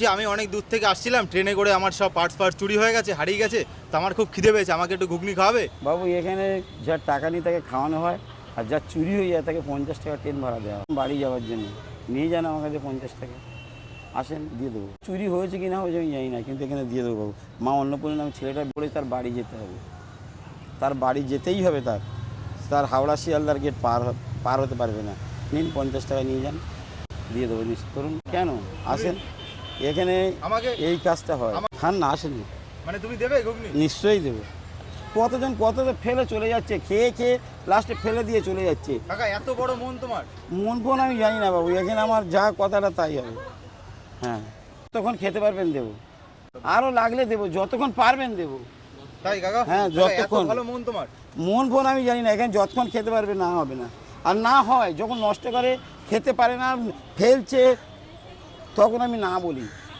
যে আমি অনেক দূর থেকে আসছিলাম, ট্রেনে করে আমার সব পার্টস পার্টস চুরি হয়ে গেছে, হারিয়ে গেছে, তো আমার খুব খিদে পেয়েছে, আমাকে একটু ঘুগনি খাওয়াবে? বাবু, এখানে যার টাকা নিয়ে তাকে খাওয়ানো হয়, আর যার চুরি হয়ে যায়, তাকে পঞ্চাশ টাকা ট্রেন ভাড়া দেওয়া হয়। বাড়ি যাওয়ার জন্য। নিয়ে যান আমার কাছে পঞ্চাশ টাকা। আসেন, দিয়ে দেবো। চুরি হয়েছে কি না হয়েছে আমি জানি না, কিন্তু এখানে দিয়ে দেবো বাবু। মা অন্নপূর্ণা নামে ছেলেটা বলে তার বাড়ি যেতে হবে। তার বাড়ি যেতেই হবে তার। তার হাওড়া শিয়ালদার গেট পার পার হতে পারবে না। নিন, পঞ্চাশ টাকা নিয়ে যান। দিয়ে দেবো নিশ্চিত করুন কেন? আসেন। এখানে আমাকে এই কাজটা হয়। খান না আসেন মানে তুমি দেবে ঘুগনি? নিশ্চয়ই দেবে। কতজন কত ফেলে চলে যাচ্ছে? খেয়ে খেয়ে লাস্টে ফেলে দিয়ে চলে যাচ্ছে। কাকা এত বড় মন তোমার। মন ফোন আমি জানি না বাবু এখানে আমার যা কথাটা তাই হবে। হ্যাঁ। তখন খেতে পারবেন দেবো। আরও লাগলে দেবো যতক্ষণ পারবেন দেবো। তাই কাকা? হ্যাঁ, যতক্ষণ। ভালো মন তোমার। মন ফোন আমি জানি না এখানে যতক্ষণ খেতে পারবে না হবে না। আর না হয় যখন নষ্ট করে খেতে পারে না ফেলছে তখন আমি না বলি।